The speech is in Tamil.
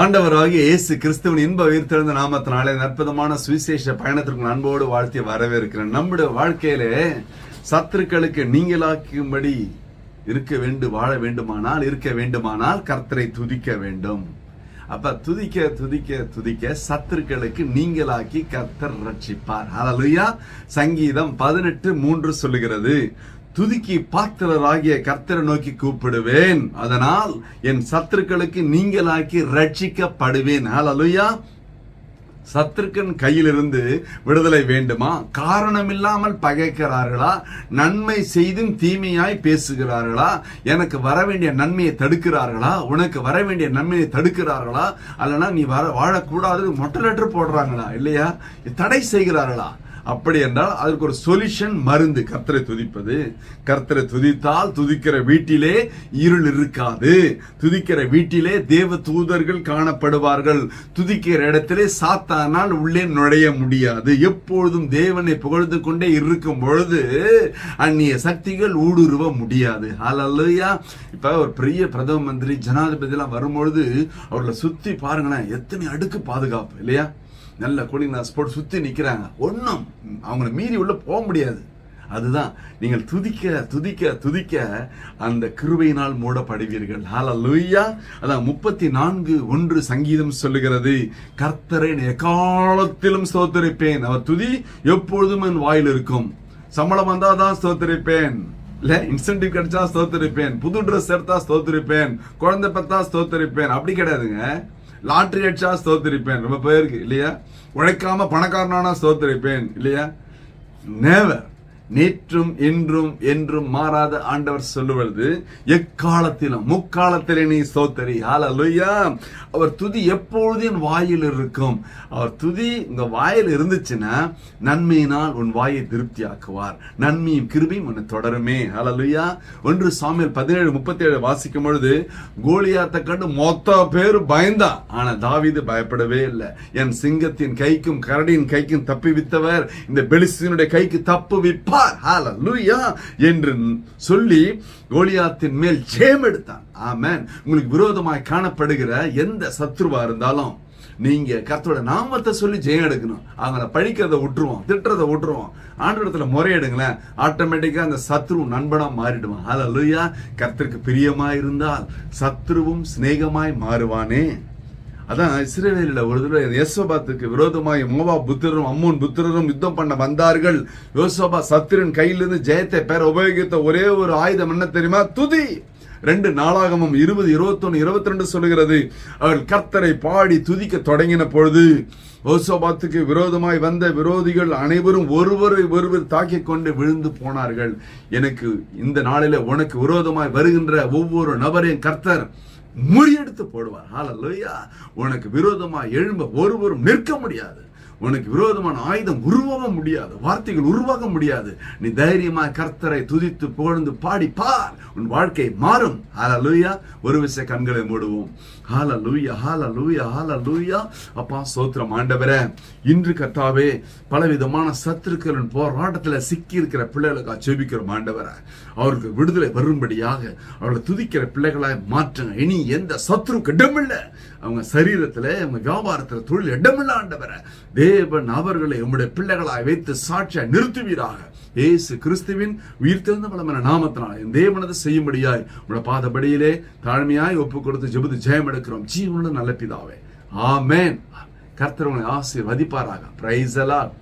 ஆண்டவராகிய இயேசு கிறிஸ்துவின் இன்ப உயிர்த்தெழுந்த நாமத்தினாலே அற்புதமான சுவிசேஷ பயணத்திற்கு அன்போடு வாழ்த்தி வரவேற்கிறேன். நம்முடைய வாழ்க்கையிலே சத்துருக்களுக்கு நீங்களாக்கும்படி இருக்க வேண்டும் வாழ வேண்டுமானால் இருக்க வேண்டுமானால் கர்த்தரை துதிக்க வேண்டும். அப்ப துதிக்க துதிக்க துதிக்க சத்துருக்களுக்கு நீங்களாக்கி கர்த்தர் ரட்சிப்பார். ஹalleluya சங்கீதம் பதினெட்டு மூன்று சொல்லுகிறது. துதிக்கு பாத்திரராகிய கர்த்தரை நோக்கி கூப்பிடுவேன். அதனால் என் சத்துருக்களுக்கு நீங்களாக்கி ரட்சிக்கப்படுவேன் ஹalleluya. சத்துருக்கன் கையிலிருந்து விடுதலை வேண்டுமா? காரணமில்லாமல் பகைக்கிறார்களா? நன்மை செய்தும் தீமையாய் பேசுகிறார்களா? எனக்கு வர வேண்டிய நன்மையை தடுக்கிறார்களா? உனக்கு வர வேண்டிய நன்மையை தடுக்கிறார்களா? அல்லனா நீ வர வாழக்கூடாது மொட்டை லெட்டர் போடுறாங்களா? இல்லையா? தடை செய்கிறார்களா? அப்படி என்றால் அதற்கு ஒரு சொல்யூஷன் மருந்து. கர்த்தரை துதிப்பது. கர்த்தரை துதித்தால் துதிக்கிற வீட்டிலே இருள் இருக்காது. துதிக்கிற வீட்டிலே தேவ தூதர்கள் காணப்படுவார்கள். துதிக்கிற இடத்திலே சாத்தானால் உள்ளே நுழைய முடியாது. எப்பொழுதும் தேவனை புகழ்ந்து கொண்டே இருக்கும் பொழுது அந்நிய சக்திகள் ஊடுருவ முடியாது. ஹalleluya இப்ப ஒரு பெரிய பிரதம மந்திரி ஜனாதிபதி எல்லாம் வரும்பொழுது அவர்களை சுத்தி பாருங்களேன் எத்தனை அடுக்கு பாதுகாப்பு இல்லையா? நல்ல கூலிங் கிளாஸ் போட்டு சுற்றி நிற்கிறாங்க ஒன்றும் அவங்கள மீறி உள்ளே போக முடியாது. அதுதான் நீங்கள் துதிக்க துதிக்க துதிக்க அந்த கிருபையினால் மூடப்படுவீர்கள். ஹalleluya அதான் முப்பத்தி நான்கு ஒன்று சங்கீதம் சொல்லுகிறது. கர்த்தரை எக்காலத்திலும் சோத்தரிப்பேன் அவர் துதி எப்பொழுதும் என் வாயில் இருக்கும். சம்பளம் வந்தால் தான் சோத்தரிப்பேன் இல்லை இன்சென்டிவ் கிடைச்சா ஸ்தோத்தரிப்பேன். புது ட்ரெஸ் எடுத்தா ஸ்தோத்தரிப்பேன். குழந்தை பத்தா ஸ்தோத்தரிப்பேன். அப்படி கிடையாதுங்க. லாட்ரி அடிச்சா ஸ்தோத்திருப்பேன். ரொம்ப பேருக்கு இல்லையா? உழைக்காம பணக்காரனானா ஸ்தோத்திருப்பேன் இல்லையா? நேவர் நேற்றும் இன்றும் என்றும் மாறாத ஆண்டவர் சொல்லுவது எக்காலத்திலும் முக்காலத்திலே நீ சோத்தரி ஹாலலுயா அவர் துதி எப்பொழுதும் என் வாயில் இருக்கும். அவர் துதி உங்க வாயில் இருந்துச்சுன்னா நன்மையினால் உன் வாயை திருப்தியாக்குவார். நன்மையும் கிருபையும் உன்னை தொடருமே. ஹாலலுயா ஒன்று சாமியல் பதினேழு முப்பத்தி ஏழு வாசிக்கும் பொழுது கோலியாத்தை கண்டு மொத்த பேரு பயந்தான் ஆனா தாவிது பயப்படவே இல்லை. என் சிங்கத்தின் கைக்கும் கரடியின் கைக்கும் தப்பி வித்தவர். இந்த பெலிசினுடைய கைக்கு தப்பு விப்பார் ஹalleluya என்று சொல்லி கோலியாத்தின் மேல் ஜெயம் எடுத்தான் ஆமென். உங்களுக்கு விரோதமாய் காணப்படுகிற எந்த சத்ருவா இருந்தாலும் நீங்க கர்த்தரோட நாமத்தை சொல்லி ஜெயம் எடுக்கணும். அவங்கள பழிக்கிறத விட்டுருவோம் திட்டுறத விட்டுருவோம். ஆண்டவரத்துல முறையிடுங்களேன். ஆட்டோமேட்டிக்கா அந்த சத்ரு நண்பனா மாறிடுவான். ஹalleluya கர்த்தருக்கு பிரியமாக இருந்தால் சத்ருவும் சிநேகமாய் மாறுவானே. அதான் இஸ்ரேலில் ஒரு தடவை யோசபாத்துக்கு விரோதமாய் மோவா புத்திரரும் அம்மோன் புத்திரரும் யுத்தம் பண்ண வந்தார்கள். யோசபா சத்திரன் கையிலிருந்து ஜெயத்தை பெற உபயோகித்த ஒரே ஒரு ஆயுதம் என்ன தெரியுமா? துதி! ரெண்டு நாளாகமும் இருபது இருபத்தொன்னு இருபத்தி ரெண்டு சொல்லுகிறது. அவர்கள் கர்த்தரை பாடி துதிக்க தொடங்கின பொழுது ஓசோபாத்துக்கு விரோதமாய் வந்த விரோதிகள் அனைவரும் ஒருவரை ஒருவர் தாக்கிக் கொண்டு விழுந்து போனார்கள். எனக்கு இந்த நாளில உனக்கு விரோதமாய் வருகின்ற ஒவ்வொரு நபரையும் கர்த்தர் முறியெடுத்து போடுவார். ஹalleluya உனக்கு விரோதமா எழும்ப ஒருவரும் நிற்க முடியாது. உனக்கு விரோதமான ஆயுதம் உருவாக முடியாது வார்த்தைகள் உருவாக முடியாது. நீ தைரியமா கர்த்தரை துதித்து புகழ்ந்து பாடி பார். உன் வாழ்க்கை மாறும். ஹalleluya ஒரு விஷய கண்களை மூடுவோம். ஹalleluya ஹalleluya ஹalleluya அப்பா சோத்திரம் ஆண்டவரே. இன்று கர்த்தாவே பலவிதமான சத்துருக்களின் போராட்டத்தில் சிக்கி இருக்கிற பிள்ளைகளுக்காக ஜெபிக்கிறோம் ஆண்டவரே. அவருக்கு விடுதலை வரும்படியாக அவர்களை துதிக்கிற பிள்ளைகளாய் மாற்றுங்க. இனி எந்த சத்துருக்கு இடமில்லை. அவங்க சரீரத்துல அவங்க வியாபாரத்துல தொழில் இடமில்லை ஆண்டவரை. தேவன் அவர்களை உம்முடைய பிள்ளைகளாய் வைத்து சாட்சியா நிறுத்துவீராக. ஏசு கிறிஸ்துவின் உயிர் திறந்த வளமான நாமத்தினால் என் தேவனது செய்யும்படியாய் உங்களோட பாதபடியிலே தாழ்மையாய் ஒப்பு கொடுத்து ஜெபத்து ஜெயம் எடுக்கிறோம். ஜீவனோட நல்ல பிதாவே. ஆமேன். கர்த்தர் உங்களை ஆசீர்வதிப்பாராக. பிரைஸ் எல்லாம்